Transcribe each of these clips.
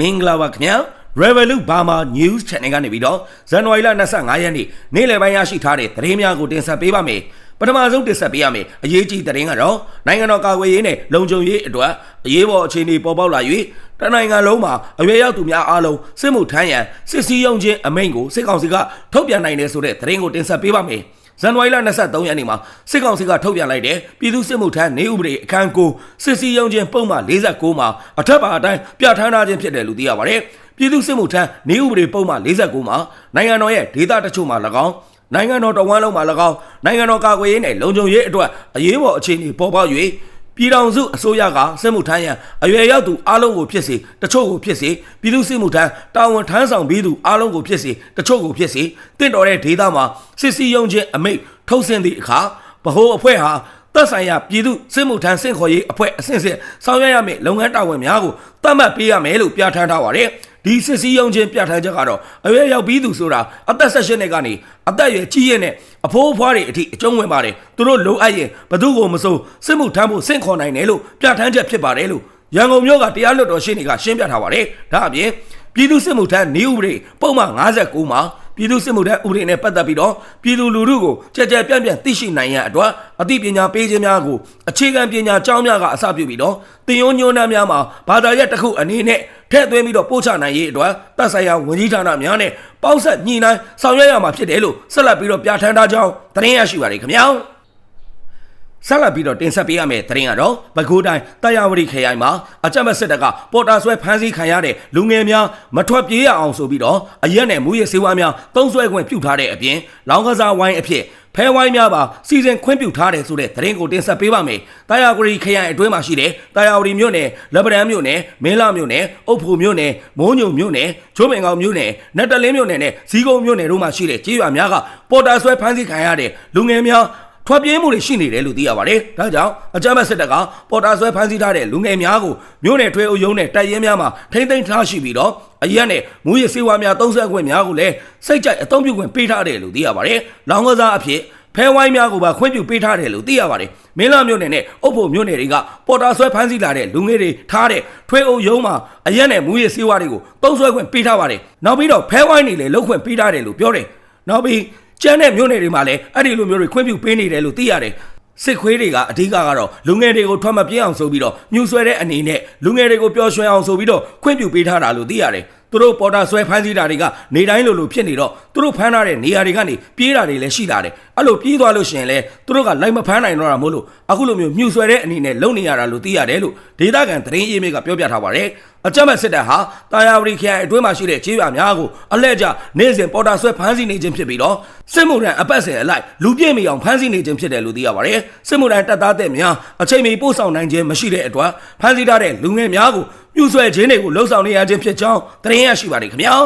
မင်္ဂလာပါခင်ဗျာ Revolut Burma News Channel ကနေပြီးတော့ဇန်နဝါရီလ25ရက်နေ့နေ့လယ်ပိုင်းရရှိထားတဲ့သတင်းများကိုတင်ဆက်ပေးပါမယ်ပထမဆုံးတင်ဆက်ပေးရမယ်အရေးကြီးသတင်းကတော့နိုင်ငံတော်ကာကွယ်ရေးနဲ့လုံခြုံရေးအတွက်အရေးပေါ်အခြေအနေပေါ်ပေါက်လာ၍တနိုင်ငံလုံးမှာအရွယ်ရောက်သူများအားလုံးစစ်မှုထမ်းရန်စစ်စည်းရုံးခြင်းအမိန့်ကိုစစ်ကောင်စီကထုတ်ပြန်နိုင်တယ်ဆိုတဲ့သတင်းကိုတင်ဆက်ပေးပါမယ် ဇန်နဝါရီလ23ရက်နေ့မှာစစ်ကောင်စီကထုတ်ပြန်လိုက်တဲ့ပြည်သူ့စစ်မှုထမ်းနေဥပဒေအခန်းကိုစစ်စည်းရုံးခြင်းပုံမှန်49မှာအထက်ပါအတိုင်းပြဋ္ဌာန်းထားခြင်းဖြစ်တယ်လို့သိရပါတယ်။ပြည်သူ့စစ်မှုထမ်းနေဥပဒေပုံမှန်49မှာနိုင်ငံတော်ရဲ့ဒေသတချို့မှာ၎င်းနိုင်ငံတော်တော်ဝမ်းလုံးမှာ၎င်းနိုင်ငံတော်ကာကွယ်ရေးနဲ့လုံခြုံရေးအတွက်အရေးပေါ်အခြေအနေပေါ်ပေါက်၍ ပြည်ထောင်စုအစိုးရကစစ်မှုထမ်းရန်အရွယ်ရောက်သူအလုံးကိုဖြစ်စေတချို့ကိုဖြစ်စေပြည်သူစစ်မှုထမ်းတာဝန်ထမ်းဆောင်ပြီးသူအလုံးကိုဖြစ်စေတချို့ကိုဖြစ်စေတင့်တော်တဲ့ဒေသမှာစစ်စီယုံခြင်းအမိန့်ထုတ်ဆင့်သည့်အခါဗဟိုအဖွဲ့ဟာသက်ဆိုင်ရာပြည်သူစစ်မှုထမ်းစင့်ခေါ်ရေးအဖွဲ့အဆင့်ဆင့်ဆောင်ရွက်ရမယ့်လုပ်ငန်းတာဝန်များကိုသတ်မှတ်ပေးရမယ်လို့ပြဋ္ဌာန်းထားပါတယ် ဒီစစ်စည်းရုံးခြင်းပြဋ္ဌာန်းချက်ကတော့အရွယ်ရောက်ပြီးသူဆိုတာအသက်16နှစ်ကနေအသက်အရွယ်ကြီးရတဲ့နဲ့အဖိုးအဖွားတွေအထိအကျုံးဝင်ပါတယ်သူတို့လိုအပ်ရင်ဘသူကိုမစိုးစစ်မှုထမ်းဖို့စင့်ခေါ်နိုင်တယ်လို့ပြဋ္ဌာန်းချက်ဖြစ်ပါတယ်လို့ရန်ကုန်မြို့ကတရားလွှတ်တော်ရှင်းနေကရှင်းပြထားပါတယ်ဒါအပြင်ပြည်သူစစ်မှုထမ်းနေဥပဒေပုံမှန်59မှာ ပြည်သူစစ်မှုထမ်းဥပဒေနဲ့ပတ်သက်ပြီးတော့ပြည်သူလူထုကိုကြကြပြန့်ပြန့်သိရှိနိုင်ရန်အတွက်အသိပညာပေးခြင်းများကိုအခြေခံပညာကျောင်းများကအစပြုပြီးတော့တင်ယုံညွန်းနှမ်းများမှာဘာသာရပ်တစ်ခုအနေနဲ့ထည့်သွင်းပြီးတော့ပို့ချနိုင်ရေးအတွက်တပ်ဆိုင်ရာဝန်ကြီးဌာနများနဲ့ပေါင်းဆက်ညှိနှိုင်းဆောင်ရွက်ရမှာဖြစ်တယ်လို့ဆက်လက်ပြီးတော့ပြဋ္ဌာန်းထားကြောင်းသတင်းရရှိပါတယ်ခင်ဗျာ ဆက်လက်ပြီးတော့တင်ဆက်ပေးရမယ့်သတင်းကတော့ပဲခူးတိုင်းတာယာဝတီခရိုင်မှာအကြမ်းဖက်စစ်တပ်ကပေါ်တာဆွဲဖမ်းဆီးခံရတဲ့လူငယ်များမထွက်ပြေးရအောင်ဆိုပြီးတော့အရက်နဲ့မူရစေဝါများတုံးဆွဲခွင့်ပြုထားတဲ့အပြင်လောင်းကစားဝိုင်းအဖြစ်ဖဲဝိုင်းများပါစီစဉ်ခွင့်ပြုထားတယ်ဆိုတဲ့သတင်းကိုတင်ဆက်ပေးပါမယ်။တာယာဝတီခရိုင်အတွင်းမှာရှိတဲ့တာယာဝတီမြို့နယ်၊လက်ပံမြို့နယ်၊မင်းလာမြို့နယ်၊အုတ်ဖိုမြို့နယ်၊မိုးညုံမြို့နယ်၊ချိုးပင်ကောင်မြို့နယ်၊နတ်တလင်းမြို့နယ်နဲ့ဇီးကုန်းမြို့နယ်တို့မှာရှိတဲ့ကြေးရွာများကပေါ်တာဆွဲဖမ်းဆီးခံရတဲ့လူငယ်များ ထွက်ပြေးမှုတွေရှိနေတယ်လို့သိရပါတယ်။ဒါကြောင့်အကြမ်းဖက်စစ်တပ်ကပေါ်တာဆွဲဖမ်းဆီးထားတဲ့လူငယ်များကိုမြို့နယ်ထွေအုပ်ရုံးနဲ့တိုက်ရဲများမှာထိမ့်သိမ်းထားရှိပြီးတော့အရက်နဲ့မူရစေဝါများသုံးဆက်ခွင့်များကိုလည်းစိတ်ကြိုက်အသုံးပြုခွင့်ပေးထားတယ်လို့သိရပါတယ်။လောင်းကစားအဖြစ်ဖဲဝိုင်းများကိုပါခွင့်ပြုပေးထားတယ်လို့သိရပါတယ်။မင်းလာမြို့နယ်နဲ့အုပ်ဖို့မြို့နယ်တွေကပေါ်တာဆွဲဖမ်းဆီးလာတဲ့လူငယ်တွေထားတဲ့ထွေအုပ်ရုံးမှာအရက်နဲ့မူရစေဝါတွေကိုသုံးဆွဲခွင့်ပေးထားပါတယ်။နောက်ပြီးတော့ဖဲဝိုင်းတွေလည်းလုတ်ခွင့်ပေးထားတယ်လို့ပြောတယ်။နောက်ပြီး ကျန်းတဲ့မြို့နယ်တွေမှာလည်းအဲ့ဒီလိုမျိုးတွေခွင့်ပြုပေးနေတယ်လို့သိရတယ်စစ်ခွေးတွေကအဓိကကတော့လူငယ်တွေကိုထွက်မပြေးအောင်ဆိုပြီးတော့မြူဆွဲတဲ့အနေနဲ့လူငယ်တွေကိုပျော်ရွှင်အောင်ဆိုပြီးတော့ခွင့်ပြုပေးထားတာလို့သိရတယ်သူတို့ပေါ်တာဆွဲဖမ်းဆီးတာတွေကနေတိုင်းလိုလိုဖြစ်နေတော့သူတို့ဖမ်းထားတဲ့နေရာတွေကနေပြေးတာတွေလည်းရှိလာတယ်အဲ့လိုပြေးသွားလို့ရှိရင်လည်းသူတို့ကလိုက်မဖမ်းနိုင်တော့တာမို့လို့အခုလိုမျိုးမြူဆွဲတဲ့အနေနဲ့လုံနေရတာလို့သိရတယ်လို့ဒေသခံသတင်းရေးမေကပြောပြထားပါတယ်အကြမ်းမဲ့စစ်တပ်ဟာတာယာဝတီခရိုင်အတွင်းမှာရှိတဲ့ခြေရွာများကိုအလှည့်ကျနေစဉ်ပေါ်တာဆွဲဖမ်းဆီးနေခြင်းဖြစ်ပြီးတော့စစ်မှုထမ်းအပတ်စဉ်အလိုက်လူပြည့်မီအောင်ဖမ်းဆီးနေခြင်းဖြစ်တယ်လို့သိရပါတယ်စစ်မှုထမ်းတပ်သားတဲ့များအချိန်မီပို့ဆောင်နိုင်ခြင်းမရှိတဲ့အတွက်ဖမ်းဆီးထားတဲ့လူငယ်များကိုပြူဆွဲခြင်းတွေကိုလှုံ့ဆော်နေရခြင်းဖြစ်ကြောင်းသတင်းရရှိပါတယ်ခင်ဗျာ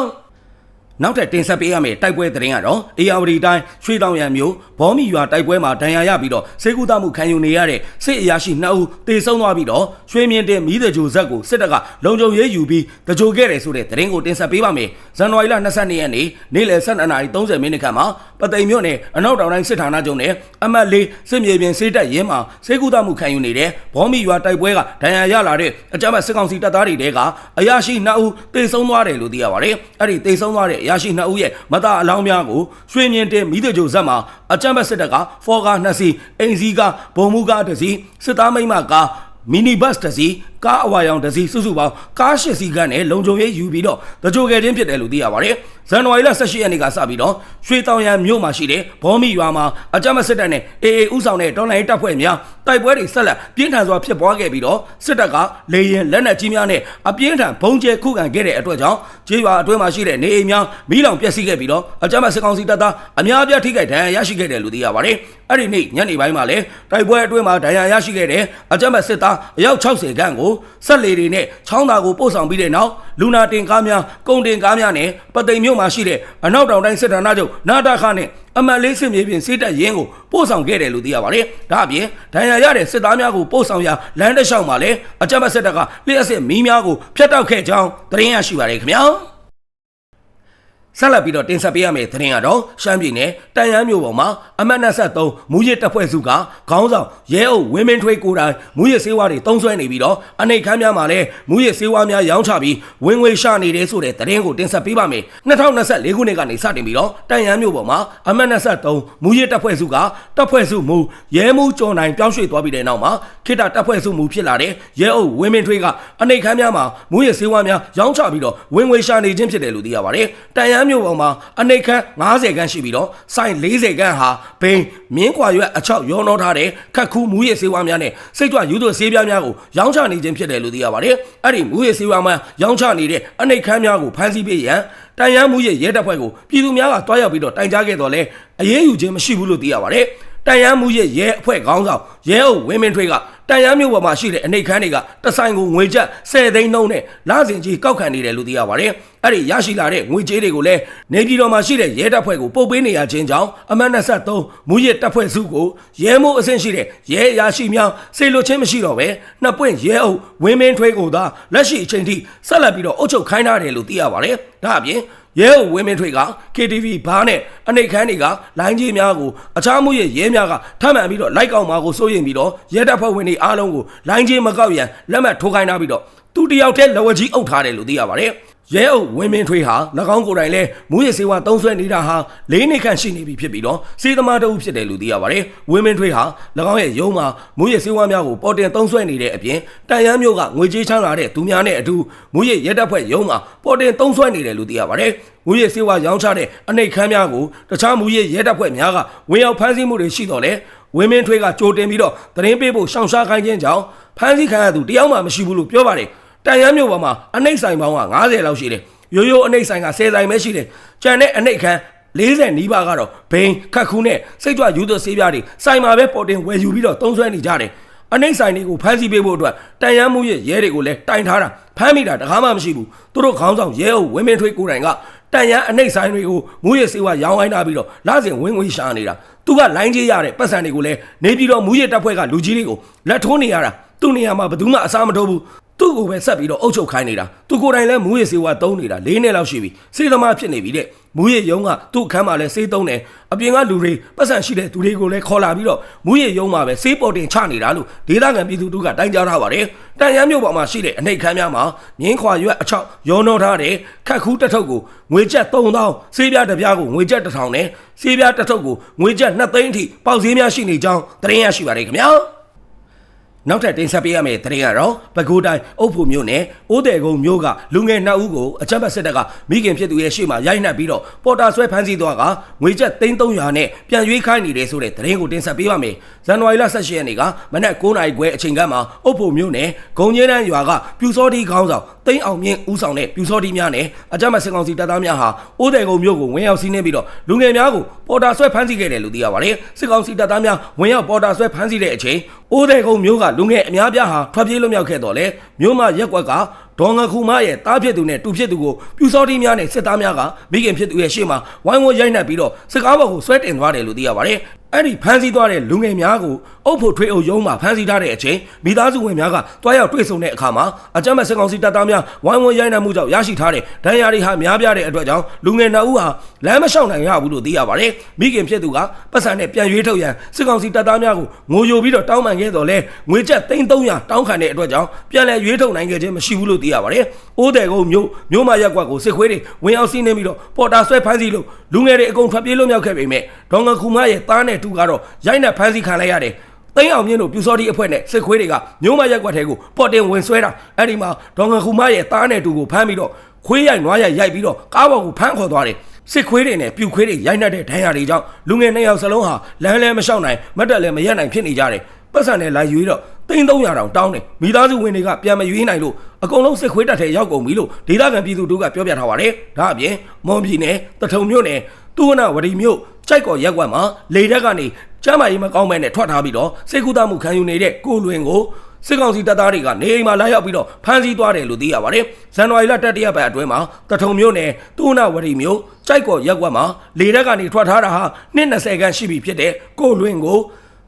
နောက်ထပ်တင်ဆက်ပေးရမယ့်တိုက်ပွဲသတင်းကတော့အေယာဝတီတိုင်းရွှေတောင်ရံမြို့ဘောမီရွာတိုက်ပွဲမှာဒဏ်ရာရပြီးတော့စေကူတမှုခံယူနေရတဲ့စစ်အရာရှိ2ဦးတေဆုံးသွားပြီးတော့ရွှေမြင့်တင်မီးတကြိုဇက်ကိုစစ်တပ်ကလုံခြုံရေးယူပြီးတကြိုခဲ့တယ်ဆိုတဲ့သတင်းကိုတင်ဆက်ပေးပါမယ်။ဇန်နဝါရီလ22ရက်နေ့နေ့လယ်12:30မိနစ်ခန့်မှာပသိမ်မြို့နယ်အနောက်တောင်တိုင်းစစ်ဌာနချုပ်နဲ့အမှတ်၄စစ်မြေပြင်စစ်တပ်ရင်းမှာစေကူတမှုခံယူနေတဲ့ဘောမီရွာတိုက်ပွဲကဒဏ်ရာရလာတဲ့အကြမ်းဖက်စစ်ကောင်စီတပ်သားတွေတဲကအရာရှိ2ဦးတေဆုံးသွားတယ်လို့သိရပါတယ်။အဲ့ဒီတေဆုံးသွားတဲ့အရာရှိ2ဦးရဲ့မသားအလောင်းများကိုရွှေမြင့်တင်မီးတကြိုဇက်မှာအကြမ်းဖက်စစ်တပ်ကဖော်ကား2စီးအင်စီကဘုံမူကား1စီးစစ်သားမိမကားမီနီဘတ်တစ်စီးကားအဝါရောင်တစ်စီးစုစုပေါင်းကား၈စီးကနဲ့လုံခြုံရေးယူပြီးတော့တကြိုကယ်ချင်းဖြစ်တယ်လို့သိရပါတယ်။ဇန်နဝါရီလ18ရက်နေ့ကစပြီးတော့ရွှေတောင်ရံမြို့မှာရှိတဲ့ဘောမီရွာမှာအကြမ်းမစစ်တပ်နဲ့အေအေဥဆောင်တဲ့တော်လိုင်းတပ်ဖွဲ့များတိုက်ပွဲတွေဆက်လက်ပြင်းထန်စွာဖြစ်ပွားခဲ့ပြီးတော့စစ်တပ်ကလေရင်လက်နက်ကြီးများနဲ့အပြင်းထန်ဘုံကျဲခုခံခဲ့တဲ့အတွက်ကြောင့်ကျေးရွာအတွင်းမှာရှိတဲ့နေအိမ်များမီးလောင်ပျက်စီးခဲ့ပြီးတော့အကြမ်းမစစ်ကောင်စီတပ်သားအများအပြားထိခိုက်ဒဏ်ရာရရှိခဲ့တယ်လို့သိရပါတယ်။အဲ့ဒီနေ့ညနေပိုင်းမှာလည်းတိုက်ပွဲအတွင်းမှာဒဏ်ရာရရှိခဲ့တဲ့အကြမ်းမစစ်သားအယောက်60ခန့်ကိုဆက်လေတွေနဲ့ချောင်းသာကိုပို့ဆောင်ပြီးတဲ့နောက်လူနာတင်ကားများကုန်တင်ကားများနဲ့ပသိမ်မြို့မှာရှိတဲ့အနောက်တောင်တိုင်းစစ်ဌာနချုပ်နာတာခနဲ့အမတ်လေးစစ်မြေပြင်စစ်တပ်ရင်းကိုပို့ဆောင်ခဲ့တယ်လို့သိရပါတယ်။ဒါအပြင်ဒဏ်ရာရတဲ့စစ်သားများကိုပို့ဆောင်ရာလမ်းတစ်လျှောက်မှာလည်းအကြမ်းဖက်စစ်တပ်ကလျှက်စစ်မီးများကိုဖျက်တောက်ခဲ့ကြောင်းသတင်းရရှိပါတယ်ခင်ဗျာ။ ဆက်လက်ပြီးတော့တင်ဆက်ပေးရမယ့်သတင်းကတော့ရှမ်းပြည်နယ်တန်ရန်မြို့ပေါ်မှာအမတ်23မူရစ်တပ်ဖွဲ့စုကခေါင်းဆောင်ရဲအုပ်ဝင်းမင်းထွေးကိုယ်တိုင်မူရစ်စေဝါတွေတုံးဆွဲနေပြီးတော့အနေခမ်းများမှာလည်းမူရစ်စေဝါများရောင်းချပြီးဝင်ငွေရှာနေတယ်ဆိုတဲ့သတင်းကိုတင်ဆက်ပေးပါမယ်2024ခုနှစ်ကနေစတင်ပြီးတော့တန်ရန်မြို့ပေါ်မှာအမတ်23မူရစ်တပ်ဖွဲ့စုကတပ်ဖွဲ့စုမူရဲမှုကျော်နိုင်ပြောင်းရွှေ့သွားပြီးတဲ့နောက်မှာခိတတပ်ဖွဲ့စုမူဖြစ်လာတဲ့ရဲအုပ်ဝင်းမင်းထွေးကအနေခမ်းများမှာမူရစ်စေဝါများရောင်းချပြီးတော့ဝင်ငွေရှာနေခြင်းဖြစ်တယ်လို့သိရပါတယ်တန်ရန်မြို့ပေါ်မှာအနေခမ်း90ခန်းရှိပြီးတော့စိုင်40ခန်းဟာဘိန်းမြင်းခွာရွက်အချောက်ရောနှောထားတဲ့ခက်ခူးမူရစ်စေဝါများနဲ့စိတ်ကြွယူသွေးဆေးပြားများကိုရောင်းချနေခြင်းဖြစ်တယ်လို့သိရပါတယ်အဲ့ဒီမူရစ်စေဝါများရောင်းချနေတဲ့အနေခမ်းများကိုဖမ်းဆီးပေးရန်တန်ရန်မူရစ်ရဲတပ်ဖွဲ့ကိုပြည်သူများကတွားရောက်ပြီးတော့တိုင်ကြားခဲ့တော့လဲအရေးယူခြင်းမရှိဘူးလို့သိရပါတယ်တန်ရန်မှုရဲ့ရဲအဖွဲ့ခေါင်းဆောင်ရဲအုပ်ဝင်းမင်းထွေးက တန်ရန်မြို့ပေါ်မှာရှိတဲ့အနေခန်းတွေကတဆိုင်ကိုငွေကျပ်10သိန်းနှုန်းနဲ့လစဉ်ကြီးကောက်ခံနေတယ်လို့သိရပါတယ်။အဲ့ဒီရရှိလာတဲ့ငွေကြေးတွေကိုလည်းနေပြည်တော်မှာရှိတဲ့ရဲတပ်ဖွဲ့ကိုပုတ်ပေးနေရခြင်းကြောင့်အမတ်23မူရစ်တပ်ဖွဲ့စုကိုရဲမိုးအဆင့်ရှိတဲ့ရဲအရာရှိများစေလွတ်ခြင်းမရှိတော့ပဲနှစ်ပွင့်ရဲအုပ်ဝင်းမင်းထွေးကိုသာလက်ရှိအချိန်ထိဆက်လက်ပြီးတော့အုပ်ချုပ်ခိုင်းထားတယ်လို့သိရပါတယ်။ဒါအပြင်ရဲအုပ်ဝင်းမင်းထွေးက KTV ဘားနဲ့အနေခန်းတွေကလိုင်းကြီးများကိုအခြားမှုရဲ့ရဲများကထပ်မံပြီးတော့လိုက်ကောက်မှာကိုစိုးရင်ပြီးတော့ရဲတပ်ဖွဲ့ဝင်တွေအားလုံးကိုလိုင်းကြီးမကောက်ရန်လက်မှတ်ထိုးခိုင်းထားပြီးတော့သူတယောက်တည်းလက်ဝဲကြီးအုပ်ထားတယ်လို့သိရပါတယ်ရဲအုပ်ဝင်းမင်းထွေးဟာ၎င်းကိုယ်တိုင်လဲမူရစေဝါတုံးဆွဲနေတာဟာ၄နှစ်ခန့်ရှိနေပြီဖြစ်ပြီးတော့စေသမားတအုပ်ဖြစ်တယ်လို့သိရပါတယ်ဝင်းမင်းထွေးဟာ၎င်းရဲ့ရုံးမှာမူရစေဝါများကိုပေါ်တင်တုံးဆွဲနေတဲ့အပြင်တန်ရန်မျိုးကငွေကြေးချမ်းလာတဲ့သူများနဲ့အတူမူရရဲတပ်ဖွဲ့ရုံးမှာပေါ်တင်တုံးဆွဲနေတယ်လို့သိရပါတယ်မူရစေဝါရောင်းချတဲ့အနေခမ်းများကိုတခြားမူရရဲတပ်ဖွဲ့များကဝင်ရောက်ဖမ်းဆီးမှုတွေရှိတော့လဲ ဝင်းမင်းထွေးကကြိုတင်ပြီးတော့သတင်းပေးဖို့ရှောင်ရှားခိုင်းခြင်းကြောင့်ဖမ်းဆီးခံရသူတယောက်မှမရှိဘူးလို့ပြောပါတယ်တန်ရန်မျိုးပေါ်မှာအနှိမ့်ဆိုင်ပေါင်းက90လောက်ရှိတယ်ရိုးရိုးအနှိမ့်ဆိုင်က10ဆိုင်ပဲရှိတယ်ကျန်တဲ့အနှိမ့်ခမ်း40နီးပါးကတော့ဘိန်းခတ်ခူးနဲ့စိတ်ကြွယူသွဆေးပြားတွေစိုင်မှာပဲပေါ်တင်ဝယ်ယူပြီးတော့သုံးဆွဲနေကြတယ်အနှိမ့်ဆိုင်တွေကိုဖမ်းဆီးပေးဖို့အတွက်တန်ရန်မှုရဲ့ရဲတွေကိုလည်းတိုင်ထားတာဖမ်းမိတာတကားမှမရှိဘူးသူတို့ခေါင်းဆောင်ရဲအုပ်ဝင်းမင်းထွေးကိုယ်တိုင်က တန်ရန်အနှိမ့်ဆိုင်တွေကိုမူရစေဝါရောင်းဝိုင်းထားပြီးတော့လစဉ်ဝင်းဝင်းရှာနေတာသူကလိုင်းကြီးရတဲ့ပတ်စံတွေကိုလည်းနေပြီးတော့မူရတပ်ဖွဲ့ကလူကြီးတွေကိုလက်ထိုးနေရတာသူ့နေရာမှာဘယ်သူမှအစားမထိုးဘူး သူ့ကိုပဲဆက်ပြီးတော့အုပ်ချုပ်ခိုင်းနေတာသူကိုယ်တိုင်လည်းမူရစေဝါတုံးနေတာ၄နှစ်လောက်ရှိပြီစေသမားဖြစ်နေပြီတဲ့မူရရုံးကသူ့အခန်းမှာလည်းစေးတုံးတယ်အပြင်ကလူတွေပတ်စံရှိတဲ့သူတွေကိုလည်းခေါ်လာပြီးတော့မူရရုံးမှာပဲစေးပေါ်တင်ချနေတာလို့ဒေသခံပြည်သူတို့ကတိုင်ကြားထားပါတယ်တန်ရမ်းမြို့ပေါ်မှာရှိတဲ့အနေခမ်းများမှာမြင်းခွာရွက်အချောက်ရောနှောထားတဲ့ခက်ခူးတစ်ထုပ်ကိုငွေကျပ်3000စေးပြားတစ်ပြားကိုငွေကျပ်1000နဲ့စေးပြားတစ်ထုပ်ကိုငွေကျပ်2သိန်းအထိပေါက်ဈေးများရှိနေကြောင်းသတင်းရရှိပါတယ်ခင်ဗျာ နောက်ထပ်တင်ဆက်ပေးရမယ့်သတင်းကတော့ပဲခူးတိုင်းအုပ်ဖို့မြို့နယ်အိုးတယ်ကုန်းမြို့ကလူငယ်နှစ်ဦးကိုအကြမ်းဖက်စစ်တပ်ကမိခင်ဖြစ်သူရဲ့ရှေ့မှာရိုက်နှက်ပြီးတော့ပေါ်တာဆွဲဖမ်းဆီးသွားကငွေကျပ်300နဲ့ပြန်ရွေးခိုင်းနေတယ်ဆိုတဲ့သတင်းကိုတင်ဆက်ပေးပါမယ်။ဇန်နဝါရီလ18ရက်နေ့ကမနက်9:00နာရီခွဲအချိန်ကမှအုပ်ဖို့မြို့နယ်ဂုံကျင်းတန်းရွာကပြူစောတီခေါင်းဆောင်တိန်းအောင်မြင့်ဦးဆောင်တဲ့ပြူစောတီများနဲ့အကြမ်းဖက်စစ်ကောင်စီတပ်သားများဟာအိုးတယ်ကုန်းမြို့ကိုဝင်ရောက်စီးနှင်းပြီးတော့လူငယ်များကိုပေါ်တာဆွဲဖမ်းဆီးခဲ့တယ်လို့သိရပါတယ်။စစ်ကောင်စီတပ်သားများဝင်ရောက်ပေါ်တာဆွဲဖမ်းဆီးတဲ့အချိန်အိုးတယ်ကုန်းမြို့ကလူငယ်အများပြားဟာထွက်ပြေးလွတ်မြောက်ခဲ့တော့လေမြို့မရက်ကွက်က ဒေါ်ငခုမရဲ့တားဖြစ်သူနဲ့တူဖြစ်သူကိုပြူစောတီများနဲ့စစ်သားများကမိခင်ဖြစ်သူရဲ့ရှေ့မှာဝိုင်းဝန်းရိုက်နှက်ပြီးတော့စစ်ကားဘော်ကိုဆွဲတင်သွားတယ်လို့သိရပါတယ်။အဲ့ဒီဖမ်းဆီးသွားတဲ့လူငယ်များကိုအုပ်ဖို့ထွေးအုပ်ရုံးမှာဖမ်းဆီးထားတဲ့အချိန်မိသားစုဝင်များကတွားရောက်တွေ့ဆုံတဲ့အခါမှာအကြမ်းမဲ့စစ်ကောင်စီတပ်သားများဝိုင်းဝန်းရိုက်နှက်မှုကြောင့်ရရှိထားတဲ့ဒဏ်ရာတွေဟာများပြားတဲ့အတွက်ကြောင့်လူငယ်နှစ်ဦးဟာလမ်းမလျှောက်နိုင်ရဘူးလို့သိရပါတယ်။မိခင်ဖြစ်သူကပတ်စံနဲ့ပြန်ရွေးထုတ်ရန်စစ်ကောင်စီတပ်သားများကိုငိုယိုပြီးတော့တောင်းပန်ခဲ့တော့လဲငွေကျပ်300တောင်းခံတဲ့အတွက်ကြောင့်ပြန်လည်ရွေးထုတ်နိုင်ခဲ့ခြင်းမရှိဘူးလို့သိရပါတယ်။အိုးတယ်ကုန်းမြို့မြို့မရက်ကွက်ကိုစစ်ခွေးတွေဝင်အောင်စီးနေပြီးတော့ပေါ်တာဆွဲဖမ်းဆီးလို့လူငယ်တွေအကုန်ထွက်ပြေးလွတ်မြောက်ခဲ့ပေမဲ့ဒေါငခုမရဲ့သားနဲ့တူကတော့ရိုက်နှက်ဖမ်းဆီးခံလိုက်ရတယ်။သိန်းအောင်မြင့်တို့ပြူစောတိအဖွဲ့နဲ့စစ်ခွေးတွေကမြို့မရက်ကွက်ထဲကိုပေါ်တင်ဝင်ဆွဲတာအဲ့ဒီမှာဒေါငခုမရဲ့သားနဲ့တူကိုဖမ်းပြီးတော့ခွေးရိုက်နွားရိုက်ရိုက်ပြီးတော့ကားပေါ်ကိုဖမ်းခေါ်သွားတယ်။စစ်ခွေးတွေနဲ့ပြူခွေးတွေရိုက်နှက်တဲ့ဒဏ်ရာတွေကြောင့်လူငယ်နှစ်ယောက်စလုံးဟာလမ်းလဲမလျှောက်နိုင်မတ်တက်လည်းမရက်နိုင်ဖြစ်နေကြတယ်။ပတ်စံနဲ့လာရွေးတော့ သိန်း300တောင်တောင်းတယ်မိသားစုဝင်တွေကပြန်မရွေးနိုင်လို့အကုန်လုံးစစ်ခွေးတက်ထဲရောက်ကုန်ပြီလို့ဒေသခံပြည်သူတို့ကပြောပြထားပါတယ်ဒါအပြင်မွန်ပြည်နယ်တထုံမြို့နယ်တူဝနဝတီမြို့ကြိုက်ကော်ရက်ကွက်မှာလေတက်ကနေကျမ်းမာရေးမကောင်းမဲ့နဲ့ထွက်ထားပြီးတော့စိတ်ကူးတမှုခံယူနေတဲ့ကိုလွင်ကိုစစ်ကောင်စီတပ်သားတွေကနေအိမ်မှာလာရောက်ပြီးတော့ဖမ်းဆီးသွားတယ်လို့သိရပါတယ်။ဇန်နဝါရီလတတိယပတ်အတွင်းမှာတထုံမြို့နယ်တူနာဝရီမြို့ကြိုက်ကော်ရက်ကွက်မှာလေတက်ကနေထွက်ထားတာဟာနှစ်20ခန်းရှိပြီဖြစ်တဲ့ကိုလွင်ကို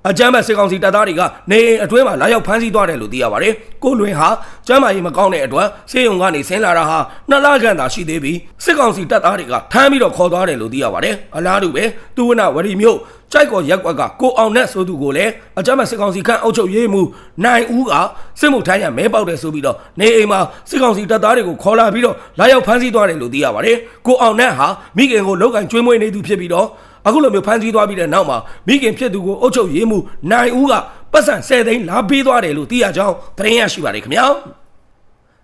အကြမ်းဖက်စစ်ကောင်စီတပ်သားတွေကနေအိမ်အတွင်းမှာလာရောက်ဖမ်းဆီးသွားတယ်လို့သိရပါတယ်။ကိုလွင်ဟာကျမ်းမာရေးမကောင်းတဲ့အတွက်ဆေးရုံကနေဆင်းလာတာဟာနှစ်လခန့်သာရှိသေးပြီးစစ်ကောင်စီတပ်သားတွေကထမ်းပြီးတော့ခေါ်သွားတယ်လို့သိရပါတယ်။အလားတူပဲသူဝနဝရီမျိုးကြိုက်ကော်ရက်ကွက်ကကိုအောင်နဲ့ဆိုသူကိုလည်းအကြမ်းဖက်စစ်ကောင်စီခန့်အုပ်ချုပ်ရေးမှုနိုင်ဦးကစစ်မှုထမ်းရမဲပေါက်တယ်ဆိုပြီးတော့နေအိမ်မှာစစ်ကောင်စီတပ်သားတွေကိုခေါ်လာပြီးတော့လာရောက်ဖမ်းဆီးသွားတယ်လို့သိရပါတယ်။ကိုအောင်နဲ့ဟာမိခင်ကိုလောက်ကင်ကျွေးမွေးနေသူဖြစ်ပြီးတော့ အခုလိုမျိုးဖမ်းဆီးသွားပြီးတဲ့နောက်မှာမိခင်ဖြစ်သူကိုအုပ်ချုပ်ရေးမှုနိုင်ဦးကပတ်စံ10သိန်းလာပေးသွားတယ်လို့သိရကြောင်းသတင်းရရှိပါတယ်ခင်ဗျာ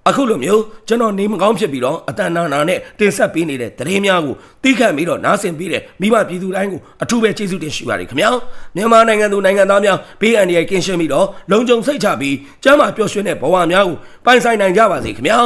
အခုလိုမျိုးကျွန်တော်နေမကောင်းဖြစ်ပြီးတော့အတန်နာနာနဲ့တင်ဆက်ပေးနေတဲ့သတင်းများကိုသိခံပြီးတော့နားဆင်ပေးတဲ့မိဘပြည်သူတိုင်းကိုအထူးပဲကျေးဇူးတင်ရှိပါတယ်ခင်ဗျာမြန်မာနိုင်ငံသူနိုင်ငံသားများဘေးအန္တရာယ်ကင်းရှင်းပြီးတော့လုံခြုံစိတ်ချပြီးကျန်းမာပျော်ရွှင်တဲ့ဘဝများကိုပိုင်ဆိုင်နိုင်ကြပါစေခင်ဗျာ